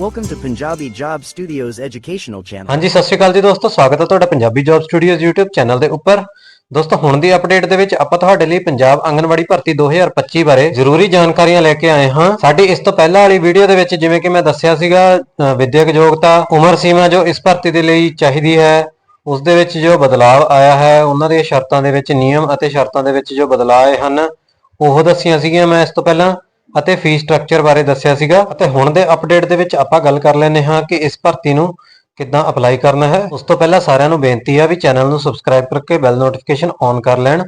Welcome to Punjabi Job Studios educational channel. ਹਾਂਜੀ, ਸਤਿ ਸ਼੍ਰੀ ਅਕਾਲ ਜੀ ਦੋਸਤੋ, ਸਵਾਗਤ ਹੈ ਤੁਹਾਡਾ Punjabi job studios YouTube channel ਦੇ ਉੱਪਰ। ਦੋਸਤੋ, ਹੁਣ ਦੀ ਅਪਡੇਟ ਦੇ ਵਿੱਚ ਆਪਾਂ ਤੁਹਾਡੇ ਲਈ ਪੰਜਾਬ ਆਂਗਨਵਾੜੀ ਭਰਤੀ 2025 ਬਾਰੇ ਜ਼ਰੂਰੀ ਜਾਣਕਾਰੀਆਂ ਲੈ ਕੇ ਆਏ ਹਾਂ। ਸਾਡੀ ਇਸ ਤੋਂ ਪਹਿਲਾਂ ਵਾਲੀ ਵੀਡੀਓ ਦੇ ਵਿੱਚ ਜਿਵੇਂ ਕਿ ਮੈਂ ਦੱਸਿਆ ਸੀਗਾ ਵਿਦਿਅਕ ਯੋਗਤਾ, ਉਮਰ ਸੀਮਾ ਜੋ ਇਸ ਭਰਤੀ ਦੇ ਲਈ ਚਾਹੀਦੀ ਹੈ, ਉਸ ਦੇ ਵਿੱਚ ਜੋ ਬਦਲਾਅ ਆਇਆ ਹੈ, ਉਹਨਾਂ ਦੀਆਂ ਸ਼ਰਤਾਂ ਦੇ ਵਿੱਚ, ਨਿਯਮ ਅਤੇ ਸ਼ਰਤਾਂ ਦੇ ਵਿੱਚ ਜੋ ਬਦਲਾਅ ਆਏ ਹਨ, ਉਹ ਦੱਸੀਆਂ ਸੀਗੀਆਂ ਮੈਂ ਇਸ ਤੋਂ ਪਹਿਲਾਂ। ਅਤੇ ਫੀਸ ਸਟਰਕਚਰ ਬਾਰੇ ਦੱਸਿਆ ਸੀਗਾ। ਅਤੇ ਹੁਣ ਦੇ ਅਪਡੇਟ ਦੇ ਵਿੱਚ ਆਪਾਂ ਗੱਲ ਕਰ ਲੈਨੇ ਹਾਂ ਕਿ ਇਸ ਭਰਤੀ ਨੂੰ ਕਿੱਦਾਂ ਅਪਲਾਈ ਕਰਨਾ ਹੈ। ਉਸ ਤੋਂ ਪਹਿਲਾਂ ਸਾਰਿਆਂ ਨੂੰ ਬੇਨਤੀ ਹੈ ਵੀ ਚੈਨਲ ਨੂੰ ਸਬਸਕ੍ਰਾਈਬ ਕਰਕੇ ਬੈਲ ਨੋਟੀਫਿਕੇਸ਼ਨ ਔਨ ਕਰ ਲੈਣ,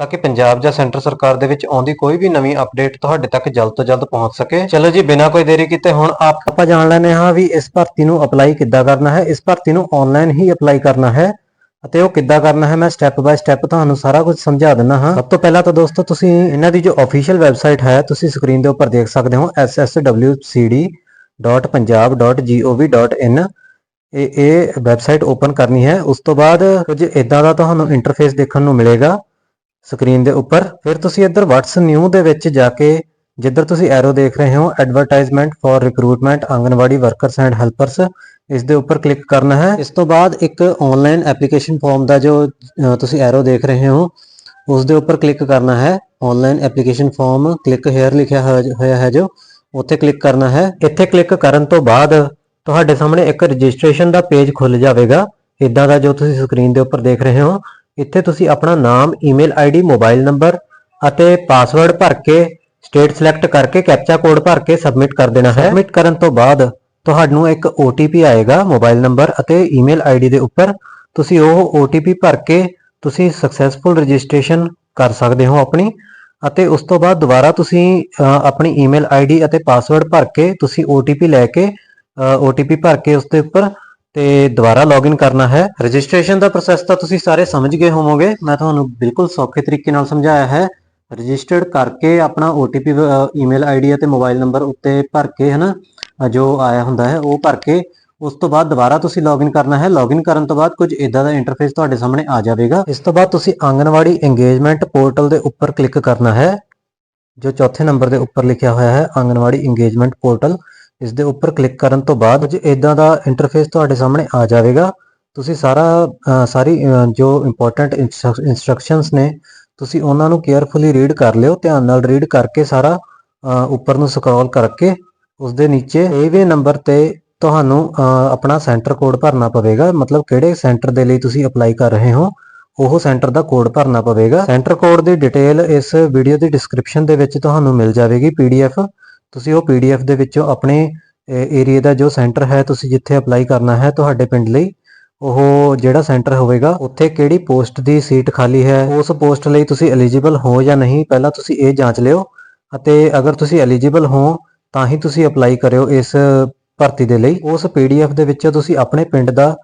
ਤਾਂ ਕਿ ਪੰਜਾਬ ਜਾਂ ਸੈਂਟਰ ਸਰਕਾਰ ਦੇ ਵਿੱਚ ਆਉਂਦੀ ਕੋਈ ਵੀ ਨਵੀਂ ਅਪਡੇਟ ਤੁਹਾਡੇ ਤੱਕ ਜਲਦ ਤੋਂ ਜਲਦ ਪਹੁੰਚ ਸਕੇ। ਚਲੋ ਜੀ, ਬਿਨਾਂ ਕੋਈ ਦੇਰੀ ਕੀਤੇ ਹੁਣ ਆਪਾਂ ਜਾਣ ਲੈਨੇ ਹਾਂ ਵੀ ਇਸ ਭਰਤੀ ਨੂੰ ਅਪਲਾਈ ਕਿੱਦਾਂ ਕਰਨਾ ਹੈ। ਇਸ ਭਰਤੀ ਨੂੰ ਆਨਲਾਈਨ ਹੀ ਅਪਲਾਈ ਕਰਨਾ ਹੈ। ਅਤੇ ਉਹ ਕਿੱਦਾਂ ਕਰਨਾ ਹੈ, ਮੈਂ ਸਟੈਪ ਬਾਏ ਸਟੈਪ ਤੁਹਾਨੂੰ ਸਾਰਾ ਕੁਝ ਸਮਝਾ ਦਿੰਦਾ ਹਾਂ। ਸਭ ਤੋਂ ਪਹਿਲਾਂ ਤਾਂ ਦੋਸਤੋ, ਤੁਸੀਂ ਇਹਨਾਂ ਦੀ ਜੋ ਅਫੀਸ਼ੀਅਲ ਵੈਬਸਾਈਟ ਹੈ, ਤੁਸੀਂ ਸਕਰੀਨ ਦੇ ਉੱਪਰ ਦੇਖ ਸਕਦੇ ਹੋ sswcd.punjab.gov.in ਇਹ ਇਹ ਵੈਬਸਾਈਟ ਓਪਨ ਕਰਨੀ ਹੈ। ਉਸ ਤੋਂ ਬਾਅਦ ਕੁਝ ਇਦਾਂ ਦਾ ਤੁਹਾਨੂੰ ਇੰਟਰਫੇਸ ਦੇਖਣ ਨੂੰ ਮਿਲੇਗਾ ਸਕਰੀਨ ਦੇ ਉੱਪਰ। ਫਿਰ ਤੁਸੀਂ ਇੱਧਰ ਵਟਸ ਨਿਊ ਦੇ ਵਿੱਚ ਜਾ ਕੇ ਜਿੱਧਰ ਤੁਸੀਂ ਐਰੋ ਦੇਖ ਰਹੇ ਹੋ advertisement for recruitment anganwadi workers and helpers ਇਸ ਦੇ ਉੱਪਰ ਕਲਿੱਕ ਕਰਨਾ ਹੈ। ਇਸ ਤੋਂ ਬਾਅਦ ਇੱਕ ਆਨਲਾਈਨ ਐਪਲੀਕੇਸ਼ਨ ਫਾਰਮ ਦਾ ਜੋ ਤੁਸੀਂ ਐਰੋ ਦੇਖ ਰਹੇ ਹੋ, ਉਸ ਦੇ ਉੱਪਰ ਕਲਿੱਕ ਕਰਨਾ ਹੈ। Online application form click here ਲਿਖਿਆ ਹੋਇਆ ਹੋਇਆ ਹੈ ਜੋ, ਉੱਥੇ ਕਲਿੱਕ ਕਰਨਾ ਹੈ। ਇੱਥੇ ਕਲਿੱਕ ਕਰਨ ਤੋਂ ਬਾਅਦ ਤੁਹਾਡੇ ਸਾਹਮਣੇ ਇੱਕ ਰਜਿਸਟ੍ਰੇਸ਼ਨ ਦਾ ਪੇਜ ਖੁੱਲ ਜਾਵੇਗਾ। ਇਦਾਂ ਦਾ ਜੋ ਤੁਸੀਂ ਸਕਰੀਨ ਦੇ ਉੱਪਰ ਦੇਖ ਰਹੇ ਹੋ, ਇੱਥੇ ਤੁਸੀਂ ਆਪਣਾ ਨਾਮ ਈਮੇਲ ਆਈਡੀ ਮੋਬਾਈਲ ਨੰਬਰ ਅਤੇ ਪਾਸਵਰਡ ਭਰ ਕੇ ਸਟੇਟ ਸਿਲੈਕਟ ਕਰਕੇ ਕੈਪਚਾ ਕੋਡ ਭਰ ਕੇ ਸਬਮਿਟ ਕਰ ਦੇਣਾ ਹੈ। ਸਬਮਿਟ ਕਰਨ ਤੋਂ ਬਾਅਦ ਤੁਹਾਨੂੰ ਇੱਕ OTP ਆਏਗਾ ਮੋਬਾਈਲ ਨੰਬਰ ਅਤੇ ਈਮੇਲ ਆਈਡੀ ਦੇ ਉੱਪਰ। ਤੁਸੀਂ ਉਹ OTP ਭਰ ਕੇ ਤੁਸੀਂ ਸਕਸੈਸਫੁਲ ਰਜਿਸਟ੍ਰੇਸ਼ਨ ਕਰ ਸਕਦੇ ਹੋ ਆਪਣੀ ਅਤੇ ਉਸ ਤੋਂ ਬਾਅਦ ਦੁਬਾਰਾ ਤੁਸੀਂ ਆਪਣੀ ਈਮੇਲ ਆਈਡੀ ਅਤੇ ਪਾਸਵਰਡ ਭਰ ਕੇ ਤੁਸੀਂ OTP ਲੈ ਕੇ OTP ਭਰ ਕੇ ਉਸ ਦੇ ਉੱਪਰ ਤੇ ਦੁਬਾਰਾ ਲੌਗਇਨ ਕਰਨਾ ਹੈ। ਰਜਿਸਟ੍ਰੇਸ਼ਨ ਦਾ ਪ੍ਰੋਸੈਸ ਤਾਂ ਤੁਸੀਂ ਸਾਰੇ ਸਮਝ ਗਏ ਹੋਵੋਗੇ। ਮੈਂ ਤੁਹਾਨੂੰ ਬਿਲਕੁਲ ਸੌਖੇ ਤਰੀਕੇ ਨਾਲ ਸਮਝਾਇਆ ਹੈ। ਰਜਿਸਟਰਡ ਕਰਕੇ ਆਪਣਾ OTP ਈਮੇਲ ਆਈਡੀ ਅਤੇ ਮੋਬਾਈਲ ਨੰਬਰ ਉੱਤੇ ਭਰ ਕੇ, ਹਨਾ ਜੋ ਆਇਆ ਹੁੰਦਾ ਹੈ, ਉਹ ਭਰ ਕੇ, ਉਸ ਤੋਂ ਬਾਅਦ ਦੁਬਾਰਾ ਤੁਸੀਂ ਲੌਗਇਨ ਕਰਨਾ ਹੈ। ਲੌਗਇਨ ਕਰਨ ਤੋਂ ਬਾਅਦ ਕੁਝ ਇਦਾਂ ਦਾ ਇੰਟਰਫੇਸ ਤੁਹਾਡੇ ਸਾਹਮਣੇ ਆ ਜਾਵੇਗਾ। ਇਸ ਤੋਂ ਬਾਅਦ ਤੁਸੀਂ ਆਂਗਨਵਾੜੀ ਇੰਗੇਜਮੈਂਟ ਪੋਰਟਲ ਦੇ ਉੱਪਰ ਕਲਿੱਕ ਕਰਨਾ ਹੈ, ਜੋ ਚੌਥੇ ਨੰਬਰ ਦੇ ਉੱਪਰ ਲਿਖਿਆ ਹੋਇਆ ਹੈ, ਆਂਗਨਵਾੜੀ ਇੰਗੇਜਮੈਂਟ ਪੋਰਟਲ ਇਸ ਦੇ ਉੱਪਰ ਕਲਿੱਕ ਕਰਨ ਤੋਂ ਬਾਅਦ ਕੁਝ ਇਦਾਂ ਦਾ ਇੰਟਰਫੇਸ ਤੁਹਾਡੇ ਸਾਹਮਣੇ ਆ ਜਾਵੇਗਾ। ਤੁਸੀਂ ਸਾਰਾ ਸਾਰੀ ਜੋ ਇੰਪੋਰਟੈਂਟ ਇਨਸਟਰਕਸ਼ਨਸ ਨੇ ਤੁਸੀਂ ਉਹਨਾਂ ਨੂੰ ਕੇਅਰਫੁਲੀ ਰੀਡ ਕਰ ਲਿਓ, ਧਿਆਨ ਨਾਲ ਰੀਡ ਕਰਕੇ ਸਾਰਾ ਉੱਪਰ ਨੂੰ ਸਕਰੋਲ ਕਰਕੇ ਉਸ ਦੇ ਨੀਚੇ ਏਵੇ ਨੰਬਰ ਤੇ ਤੁਹਾਨੂੰ ਆਪਣਾ ਸੈਂਟਰ ਕੋਡ ਭਰਨਾ ਪਵੇਗਾ, ਮਤਲਬ ਕਿਹੜੇ ਸੈਂਟਰ ਦੇ ਲਈ ਤੁਸੀਂ ਅਪਲਾਈ ਕਰ ਰਹੇ ਹੋ, ਉਹ ਸੈਂਟਰ ਦਾ ਕੋਡ ਭਰਨਾ ਪਵੇਗਾ। ਸੈਂਟਰ ਕੋਡ ਦੀ ਡਿਟੇਲ ਇਸ ਵੀਡੀਓ ਦੀ ਡਿਸਕ੍ਰਿਪਸ਼ਨ ਦੇ ਵਿੱਚ ਤੁਹਾਨੂੰ ਮਿਲ ਜਾਵੇਗੀ ਪੀਡੀਐਫ ਤੁਸੀਂ ਉਹ ਪੀਡੀਐਫ ਦੇ ਵਿੱਚੋਂ ਆਪਣੇ ਏਰੀਆ ਦਾ ਜੋ ਸੈਂਟਰ ਹੈ, ਤੁਸੀਂ ਜਿੱਥੇ ਅਪਲਾਈ ਕਰਨਾ ਹੈ, ਤੁਹਾਡੇ ਪਿੰਡ ਲਈ ਉਹ ਜਿਹੜਾ ਸੈਂਟਰ ਹੋਵੇਗਾ, ਉੱਥੇ ਕਿਹੜੀ ਪੋਸਟ ਦੀ ਸੀਟ ਖਾਲੀ ਹੈ? ਉਸ ਪੋਸਟ ਲਈ ਤੁਸੀਂ ਐਲੀਜੀਬਲ ਹੋ ਜਾਂ ਨਹੀਂ? ਪਹਿਲਾਂ ਤੁਸੀਂ ਇਹ ਜਾਂਚ ਲਿਓ ਅਤੇ ਅਗਰ ਤੁਸੀਂ ਐਲੀਜੀਬਲ ਹੋ, ਤਾਂ ਹੀ ਤੁਸੀਂ ਅਪਲਾਈ ਕਰਿਓ ਇਸ ਭਰਤੀ ਦੇ ਲਈ। ਉਸ ਪੀਡੀਐਫ ਦੇ ਵਿੱਚ ਤੁਸੀਂ ਆਪਣੇ ਪਿੰਡ ਦਾ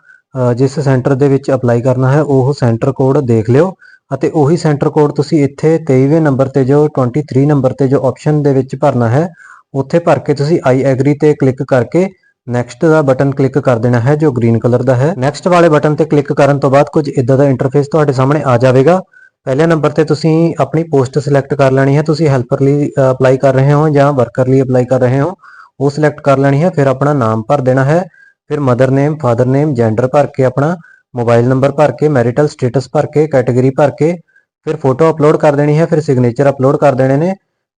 ਜਿਸ ਸੈਂਟਰ ਦੇ ਵਿੱਚ ਅਪਲਾਈ ਕਰਨਾ ਹੈ, ਉਹ ਸੈਂਟਰ ਕੋਡ ਦੇਖ ਲਿਓ ਅਤੇ ਉਹੀ ਸੈਂਟਰ ਕੋਡ ਤੁਸੀਂ ਇੱਥੇ 23ਵੇਂ ਨੰਬਰ ਤੇ ਜੋ 23 ਨੰਬਰ ਤੇ ਜੋ ਆਪਸ਼ਨ ਦੇ ਵਿੱਚ ਭਰਨਾ ਹੈ, ਉੱਥੇ ਭਰ ਕੇ ਤੁਸੀਂ ਆਈ ਐਗਰੀ ਤੇ ਕਲਿੱਕ ਕਰਕੇ ਨੈਕਸਟ ਦਾ ਬਟਨ ਕਲਿੱਕ ਕਰ ਦੇਣਾ ਹੈ ਜੋ ਗ੍ਰੀਨ ਕਲਰ ਦਾ ਹੈ। ਨੈਕਸਟ ਵਾਲੇ ਬਟਨ ਤੇ ਕਲਿੱਕ ਕਰਨ ਤੋਂ ਬਾਅਦ ਕੁਝ ਇਦਾਂ ਦਾ ਇੰਟਰਫੇਸ ਤੁਹਾਡੇ ਸਾਹਮਣੇ ਆ ਜਾਵੇਗਾ। ਪਹਿਲੇ ਨੰਬਰ ਤੇ ਤੁਸੀਂ ਆਪਣੀ ਪੋਸਟ ਸਿਲੈਕਟ ਕਰ ਲੈਣੀ ਹੈ। ਤੁਸੀਂ ਹੈਲਪਰ ਲਈ ਅਪਲਾਈ ਕਰ ਰਹੇ ਹੋ ਜਾਂ ਵਰਕਰ ਲਈ ਅਪਲਾਈ ਕਰ ਰਹੇ ਹੋ। ਉਹ ਸਿਲੈਕਟ ਕਰ ਲੈਣੀ ਹੈ, ਫਿਰ ਆਪਣਾ ਨਾਮ ਭਰ ਦੇਣਾ ਹੈ। ਫਿਰ mother name father name gender ਭਰ ਕੇ ਆਪਣਾ ਮੋਬਾਈਲ ਨੰਬਰ ਭਰ ਕੇ ਮੈਰਿਟਲ ਸਟੇਟਸ ਭਰ ਕੇ ਕੈਟਾਗਰੀ ਭਰ ਕੇ, ਫਿਰ ਫੋਟੋ ਅਪਲੋਡ ਕਰ ਦੇਣੀ ਹੈ, ਫਿਰ ਸਿਗਨੇਚਰ ਅਪਲੋਡ ਕਰ ਦੇਣੇ ਨੇ।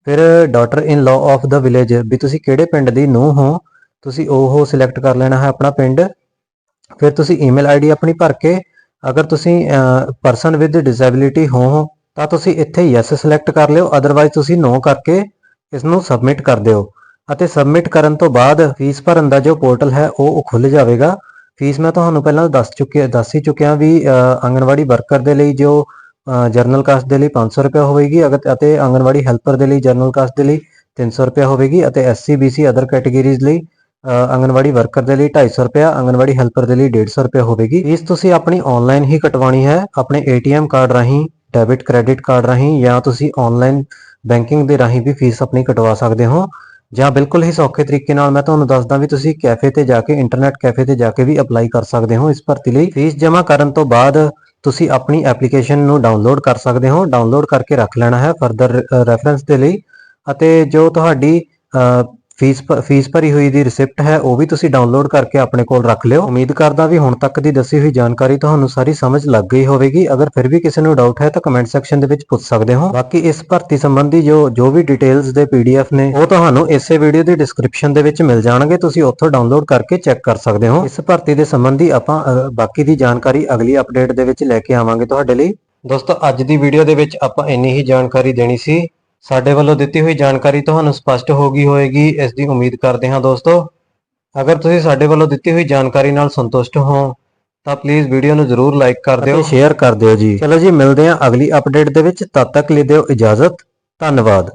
ਫਿਰ daughter in law of the village ਵੀ ਤੁਸੀਂ ਕਿਹੜੇ ਪਿੰਡ ਦੀ ਨੂੰਹ ਹੋ ਤੁਸੀਂ ਉਹ ਸਿਲੈਕਟ ਕਰ ਲੈਣਾ ਹੈ ਆਪਣਾ ਪਿੰਡ। ਫਿਰ ਤੁਸੀਂ ਈਮੇਲ ਆਈਡੀ ਆਪਣੀ ਭਰ ਕੇ ਅਗਰ ਤੁਸੀਂ ਪਰਸਨ ਵਿਦ ਡਿਸੇਬਿਲਿਟੀ ਹੋ ਤਾਂ ਤੁਸੀਂ ਇੱਥੇ ਯੈਸ ਸਿਲੈਕਟ ਕਰ ਲਿਓ ਅਦਰਵਾਈਜ਼ ਤੁਸੀਂ ਨੋ ਕਰਕੇ ਇਸ ਨੂੰ ਸਬਮਿਟ ਕਰ ਦਿਓ। ਅਤੇ ਸਬਮਿਟ ਕਰਨ ਤੋਂ ਬਾਅਦ ਫੀਸ ਭਰਨ ਦਾ ਜੋ ਪੋਰਟਲ ਹੈ, ਉਹ ਖੁੱਲ ਜਾਵੇਗਾ। ਫੀਸ ਮੈਂ ਤੁਹਾਨੂੰ ਪਹਿਲਾਂ ਦੱਸ ਚੁੱਕਿਆ ਦੱਸ ਹੀ ਚੁੱਕਿਆ ਵੀ ਆਂਗਣਵਾੜੀ ਵਰਕਰ ਦੇ ਲਈ ਜੋ ਜਰਨਲ ਕਾਸਟ ਦੇ ਲਈ 500 ਰੁਪਏ ਹੋਵੇਗੀ, ਅਗਰ ਅਤੇ ਆਂਗਣਵਾੜੀ ਹੈਲਪਰ ਦੇ ਲਈ ਜਰਨਲ ਕਾਸਟ ਦੇ ਲਈ 300 ਰੁਪਏ ਹੋਵੇਗੀ ਅਤੇ ਐਸਸੀ ਬੀਸੀ ਅਦਰ ਕੈਟਾਗਰੀਜ਼ ਲਈ ਅ, ਵਰਕਰ ਦੇ ਲਈ 250 ਰੁਪਏ ਆਂਗਣਵਾੜੀ ਹੈਲਪਰ ਦੇ ਲਈ 150 ਰੁਪਏ ਹੋਵੇਗੀ। ਫੀਸ ਤੁਸੀਂ ਆਪਣੀ ਆਨਲਾਈਨ ਹੀ ਕਟਵਾਣੀ ਹੈ। ਆਪਣੇ ਏਟੀਐਮ ਕਾਰਡ ਰਾਹੀਂ ਡੈਬਿਟ ਕ੍ਰੈਡਿਟ ਕਾਰਡ ਰਾਹੀਂ ਜਾਂ ਤੁਸੀਂ ਆਨਲਾਈਨ ਬੈਂਕਿੰਗ ਦੇ ਰਾਹੀਂ ਵੀ ਫੀਸ ਆਪਣੀ ਕਟਵਾ ਸਕਦੇ ਹੋ। ਜਾਂ ਬਿਲਕੁਲ ਹੀ ਸੌਖੇ ਤਰੀਕੇ ਨਾਲ ਮੈਂ ਤੁਹਾਨੂੰ ਦੱਸਦਾ ਵੀ ਤੁਸੀਂ ਕੈਫੇ ਤੇ ਜਾ ਕੇ ਇੰਟਰਨੈਟ ਕੈਫੇ ਤੇ ਜਾ ਕੇ ਵੀ ਅਪਲਾਈ ਕਰ ਸਕਦੇ ਹੋ ਇਸ ਭਰਤੀ ਲਈ। ਫੀਸ ਜਮ੍ਹਾਂ ਕਰਨ ਤੋਂ ਬਾਅਦ ਤੁਸੀਂ ਆਪਣੀ ਐਪਲੀਕੇਸ਼ਨ ਨੂੰ ਡਾਊਨਲੋਡ ਕਰ ਸਕਦੇ ਹੋ। ਡਾਊਨਲੋਡ ਕਰਕੇ ਰੱਖ ਲੈਣਾ ਹੈ ਫਰਦਰ ਰੈਫਰੈਂਸ ਦੇ ਲਈ। ਅਤੇ ਜੋ ਤੁਹਾਡੀ ਫੀਸ ਫੀਸ ਭਰੀ ਹੋਈ ਦੀ ਰਿਸਿਪਟ ਹੈ, ਉਹ ਵੀ ਤੁਸੀਂ ਡਾਊਨਲੋਡ ਕਰਕੇ ਆਪਣੇ ਕੋਲ ਰੱਖ ਲਿਓ। ਉਮੀਦ ਕਰਦਾ ਵੀ ਹੁਣ ਤੱਕ ਦੀ ਦੱਸੀ ਹੋਈ ਜਾਣਕਾਰੀ ਤੁਹਾਨੂੰ ਸਾਰੀ ਸਮਝ ਲੱਗ ਗਈ ਹੋਵੇਗੀ। ਅਗਰ ਫਿਰ ਵੀ ਕਿਸੇ ਨੂੰ ਡਾਊਟ ਹੈ ਤਾਂ ਕਮੈਂਟ ਸੈਕਸ਼ਨ ਦੇ ਵਿੱਚ ਪੁੱਛ ਸਕਦੇ ਹੋ। ਬਾਕੀ ਇਸ ਭਰਤੀ ਸੰਬੰਧੀ ਜੋ ਜੋ ਵੀ ਡਿਟੇਲਸ ਦੇ ਪੀਡੀਐਫ ਨੇ, ਉਹ ਤੁਹਾਨੂੰ ਇਸੇ ਵੀਡੀਓ ਦੀ ਡਿਸਕ੍ਰਿਪਸ਼ਨ ਦੇ ਵਿੱਚ ਮਿਲ ਜਾਣਗੇ। ਤੁਸੀਂ ਉੱਥੋਂ ਡਾਊਨਲੋਡ ਕਰਕੇ ਚੈੱਕ ਕਰ ਸਕਦੇ ਹੋ। ਇਸ ਭਰਤੀ ਦੇ ਸੰਬੰਧੀ ਆਪਾਂ ਬਾਕੀ ਦੀ ਜਾਣਕਾਰੀ ਅਗਲੀ ਅਪਡੇਟ ਦੇ ਵਿੱਚ ਲੈ ਕੇ ਆਵਾਂਗੇ ਤੁਹਾਡੇ ਲਈ। ਦੋਸਤੋ, ਅੱਜ ਦੀ ਵੀਡੀਓ ਦੇ ਵਿੱਚ ਆਪਾਂ ਇੰਨੀ ਹੀ ਜਾਣਕਾਰੀ ਦੇਣੀ ਸੀ। ਸਾਡੇ ਵੱਲੋਂ ਦਿੱਤੀ ਹੋਈ ਜਾਣਕਾਰੀ ਤੁਹਾਨੂੰ ਸਪਸ਼ਟ ਹੋ ਗਈ ਹੋਵੇਗੀ ਇਸ ਦੀ ਉਮੀਦ ਕਰਦੇ ਹਾਂ ਦੋਸਤੋ। ਅਗਰ ਤੁਸੀਂ ਸਾਡੇ ਵੱਲੋਂ ਦਿੱਤੀ ਹੋਈ ਜਾਣਕਾਰੀ ਨਾਲ ਸੰਤੁਸ਼ਟ ਹੋ ਤਾਂ ਪਲੀਜ਼ ਵੀਡੀਓ ਨੂੰ ਜ਼ਰੂਰ ਲਾਈਕ ਕਰ ਦਿਓ। ਸ਼ੇਅਰ ਕਰ ਦਿਓ ਜੀ। ਚਲੋ ਜੀ ਮਿਲਦੇ ਹਾਂ ਅਗਲੀ ਅਪਡੇਟ ਦੇ ਵਿੱਚ। ਤਦ ਤੱਕ ਲਈ ਦਿਓ ਇਜਾਜ਼ਤ। ਧੰਨਵਾਦ।